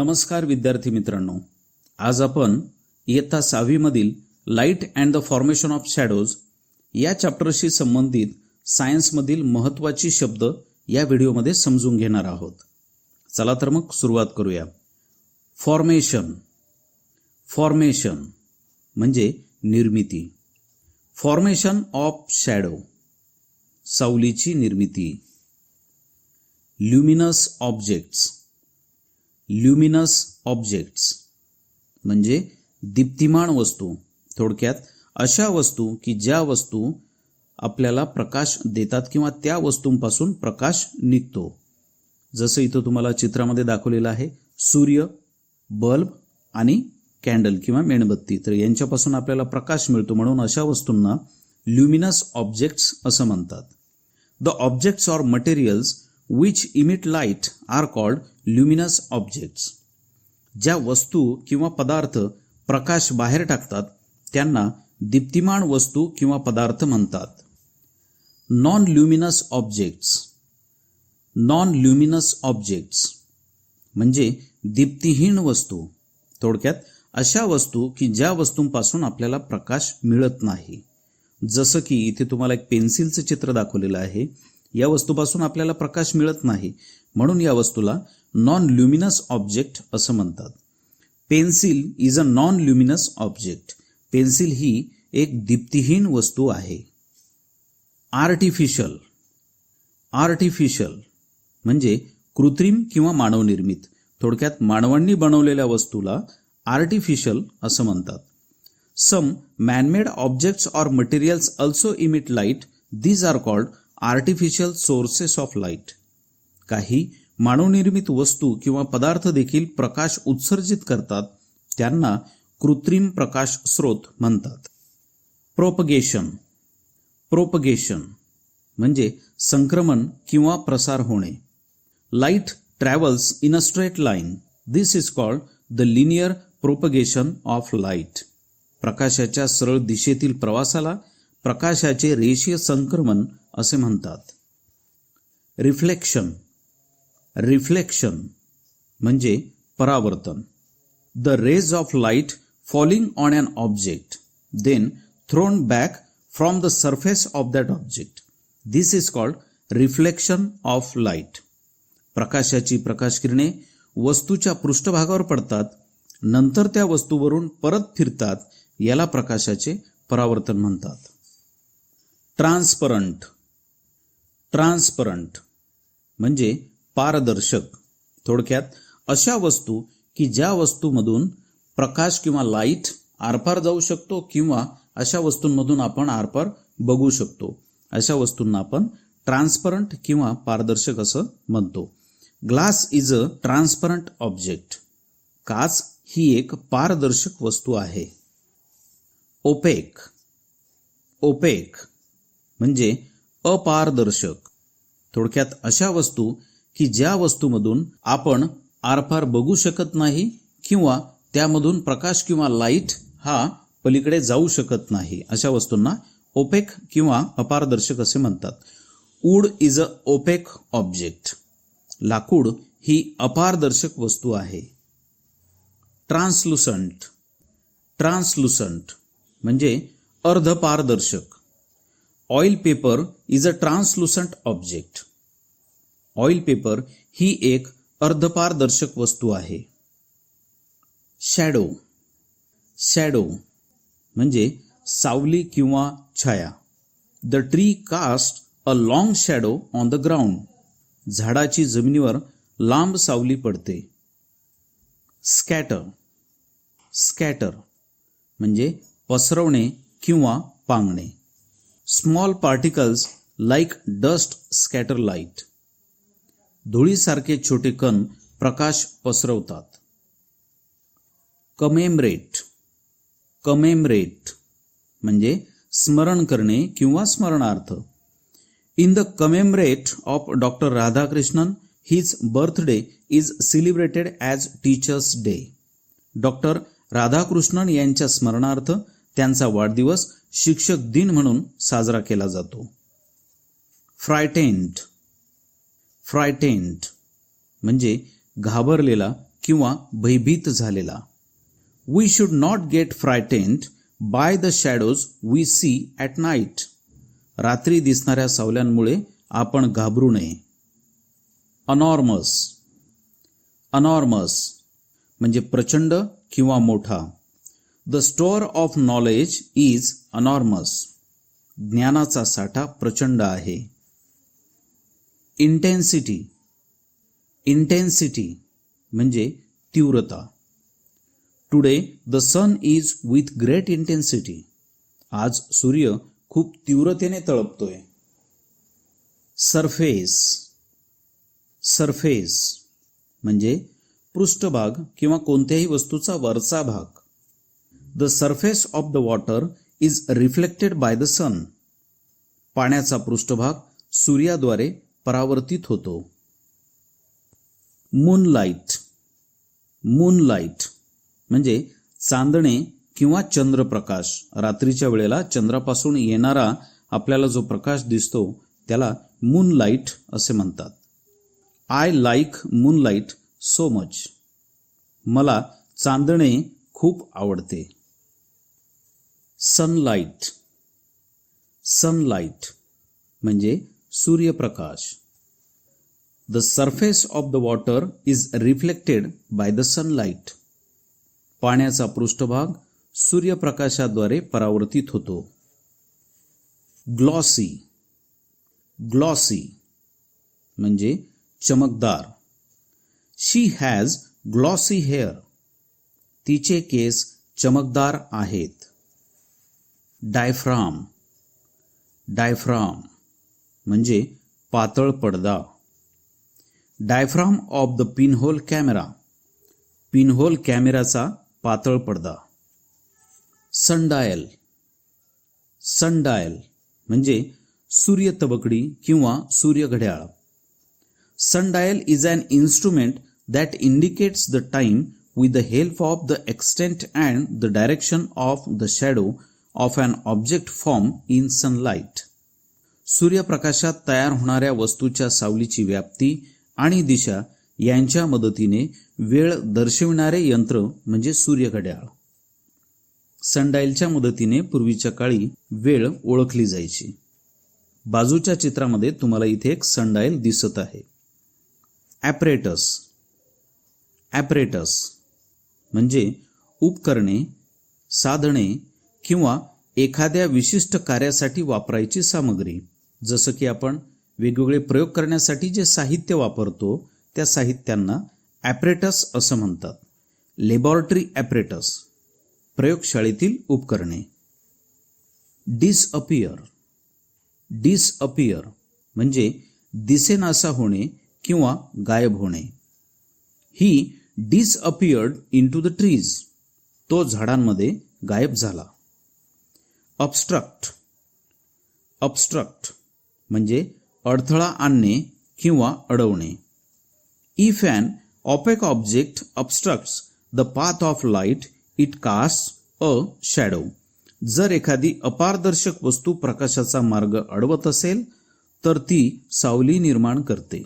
नमस्कार विद्यार्थी मित्रांनो. आज आपण इयत्ता सहावीमधील light and the formation of shadows या चॅप्टरशी संबंधित सायन्समधील महत्त्वाची शब्द या व्हिडिओमध्ये समजून घेणार आहोत. चला तर मग सुरुवात करूया. फॉर्मेशन फॉर्मेशन म्हणजे निर्मिती. फॉर्मेशन ऑफ शॅडो सावलीची निर्मिती. ल्युमिनस ऑब्जेक्ट्स ल्युमिनस ऑब्जेक्ट्स म्हणजे दीप्तिमान वस्तू. थोडक्यात अशा वस्तू की ज्या वस्तू आपल्याला प्रकाश देतात किंवा त्या वस्तूंपासून प्रकाश निघतो. जसं इथं तुम्हाला चित्रामध्ये दाखवलेलं आहे सूर्य बल्ब आणि कॅन्डल किंवा मेणबत्ती. तर यांच्यापासून आपल्याला प्रकाश मिळतो म्हणून अशा वस्तूंना ल्युमिनस ऑब्जेक्ट्स असं म्हणतात. The objects or materials which emit light are called luminous objects ज्या वस्तू किंवा पदार्थ प्रकाश बाहेर टाकतात त्यांना दीप्तिमान वस्तू किंवा पदार्थ म्हणतात. Non luminous objects non luminous objects म्हणजे दीप्तिहीन वस्तू. थोडक्यात अशा वस्तू की ज्या वस्तूंपासून आपल्याला प्रकाश मिळत नाही. जसं की इथे तुम्हाला एक पेन्सिलचं चित्र दाखवलेलं आहे. या वस्तूपासून आपल्याला प्रकाश मिळत नाही. म्हणून या वस्तूला नॉन ल्युमिनस ऑब्जेक्ट असं म्हणतात. Pencil is a non luminous object pencil ही एक दीप्तिहीन वस्तू आहे. आर्टिफिशियल आर्टिफिशियल म्हणजे कृत्रिम किंवा मानवनिर्मित. थोडक्यात मानवांनी बनवलेल्या वस्तूला आर्टिफिशियल असं म्हणतात. Some manmade objects or materials also emit light these are called artificial sources of light काही मानवनिर्मित वस्तू किंवा पदार्थ देखील प्रकाश उत्सर्जित करतात त्यांना कृत्रिम प्रकाश स्रोत म्हणतात. प्रोपगेशन प्रोपगेशन म्हणजे संक्रमण किंवा प्रसार होणे. Light travels in a straight line this is called the linear propagation of light प्रकाशाच्या सरळ दिशेतील प्रवासाला प्रकाशाचे रेषीय संक्रमण असे म्हणतात. रिफ्लेक्शन रिफ्लेक्शन म्हणजे परावर्तन. The rays of light falling on an object then thrown back from the surface of that object this is called reflection of light प्रकाशाची प्रकाशकिरणे वस्तूच्या पृष्ठभागावर पडतात. नंतर त्या वस्तूवरून परत फिरतात. याला प्रकाशाचे परावर्तन म्हणतात. ट्रान्सपरंट ट्रान्सपरंट म्हणजे पारदर्शक. थोडक्यात अशा वस्तू की ज्या वस्तूमधून प्रकाश किंवा लाइट आरपार जाऊ शकतो किंवा अशा वस्तूंमधून आपण आरपार बघू शकतो. अशा वस्तूंना आपण ट्रान्सपरंट किंवा पारदर्शक असं म्हणतो. Glass is a transparent object काच ही एक पारदर्शक वस्तू आहे. ओपेक ओपेक म्हणजे अपारदर्शक. थोडक्यात अशा वस्तू की ज्या वस्तूमधून आपण आरपार बघू शकत नाही किंवा त्यामधून प्रकाश किंवा लाइट हा पलीकडे जाऊ शकत नाही. अशा वस्तूंना ओपेक किंवा अपारदर्शक असे म्हणतात. Wood is a opaque object. लाकूड ही अपारदर्शक वस्तू आहे. ट्रान्सलुसंट. ट्रान्सलुसंट म्हणजे अर्धपारदर्शक. Oil paper is a translucent object oil paper ही एक अर्धपारदर्शक वस्तू आहे. शॅडो शॅडो म्हणजे सावली किंवा छाया. The tree cast a long shadow on the ground झाडाची जमिनीवर लांब सावली पडते. स्कॅटर स्कॅटर म्हणजे पसरवणे किंवा पांगणे. Small particles like dust scatter light धुळीसारखे छोटे कण प्रकाश पसरवतात. कमेमरेट कमेमरेट म्हणजे स्मरण करणे किंवा स्मरणार्थ. In the commemorate of doctor Radhakrishnan his birthday is celebrated as teachers day. Doctor Radhakrishnan यांच्या स्मरणार्थ त्यांचा वाढदिवस शिक्षक दिन म्हणून साजरा केला जातो. फ्रायटेंट फ्रायटेंट म्हणजे घाबरलेला किंवा भयभीत झालेला. We should not get frightened by the shadows we see at night रात्री दिसणाऱ्या सावल्यांमुळे आपण घाबरू नये. अनॉर्मस अनॉर्मस म्हणजे प्रचंड किंवा मोठा. The store of knowledge is enormous ज्ञानाचा साठा प्रचंड आहे. इंटेन्सिटी इंटेन्सिटी म्हणजे तीव्रता. Today the sun is with great intensity आज सूर्य खूप तीव्रतेने तळपतोय. सरफेस सरफेस म्हणजे पृष्ठभाग किंवा कोणत्याही वस्तूचा वरचा भाग. The surface of the water is reflected by the sun पाण्याचा पृष्ठभाग सूर्याद्वारे परावर्तित होतो. मूनलाईट मूनलाईट म्हणजे चांदणे किंवा चंद्रप्रकाश. रात्रीच्या वेळेला चंद्रापासून येणारा आपल्याला जो प्रकाश दिसतो त्याला मूनलाईट असे म्हणतात. I like moonlight so much मला चांदणे खूप आवडते. सनलाईट सनलाईट म्हणजे सूर्यप्रकाश. The surface of the water is reflected by the sunlight पाण्याचा पृष्ठभाग सूर्यप्रकाशाद्वारे परावर्तित होतो. ग्लॉसी ग्लॉसी म्हणजे चमकदार. शी हॅज ग्लॉसी हेअर तिचे केस चमकदार आहेत. डायफ्राम. डायफ्राम म्हणजे पातळ पडदा. Diaphragm of the pinhole camera. Pinhole कॅमेराचा पातळ पडदा. सनडायल. सनडायल म्हणजे सूर्य तबकडी किंवा सूर्य घड्याळ. Sundial is an instrument that indicates the time with the help of the extent and the direction of the shadow of an object form in sunlight सूर्यप्रकाशात तयार होणाऱ्या वस्तूच्या सावलीची व्याप्ती आणि दिशा यांच्या मदतीने वेळ दर्शविणारे यंत्र म्हणजे सूर्यघड्याळ. सनडाईलच्या मदतीने पूर्वीच्या काळी वेळ ओळखली जायची. बाजूच्या चित्रामध्ये तुम्हाला इथे एक सनडाईल दिसत आहे. ॲपरेटस ॲपरेटस म्हणजे उपकरणे साधने किंवा एखाद्या विशिष्ट कार्यासाठी वापरायची सामग्री. जसं की आपण वेगवेगळे प्रयोग करण्यासाठी जे साहित्य वापरतो त्या साहित्यांना ॲपरेटस असं म्हणतात. लेबॉरटरी ॲपरेटस प्रयोगशाळेतील उपकरणे. डिसअपियर डिसअपियर म्हणजे दिसेनासा होणे किंवा गायब होणे. He disappeared into the trees तो झाडांमध्ये गायब झाला. ऑबस्ट्रक्ट ऑबस्ट्रक्ट म्हणजे अडथळा आणणे किंवा अडवणे. If an opaque object obstructs the path of light it cast a shadow जर एखादी अपारदर्शक वस्तू प्रकाशाचा मार्ग अडवत असेल तर ती सावली निर्माण करते.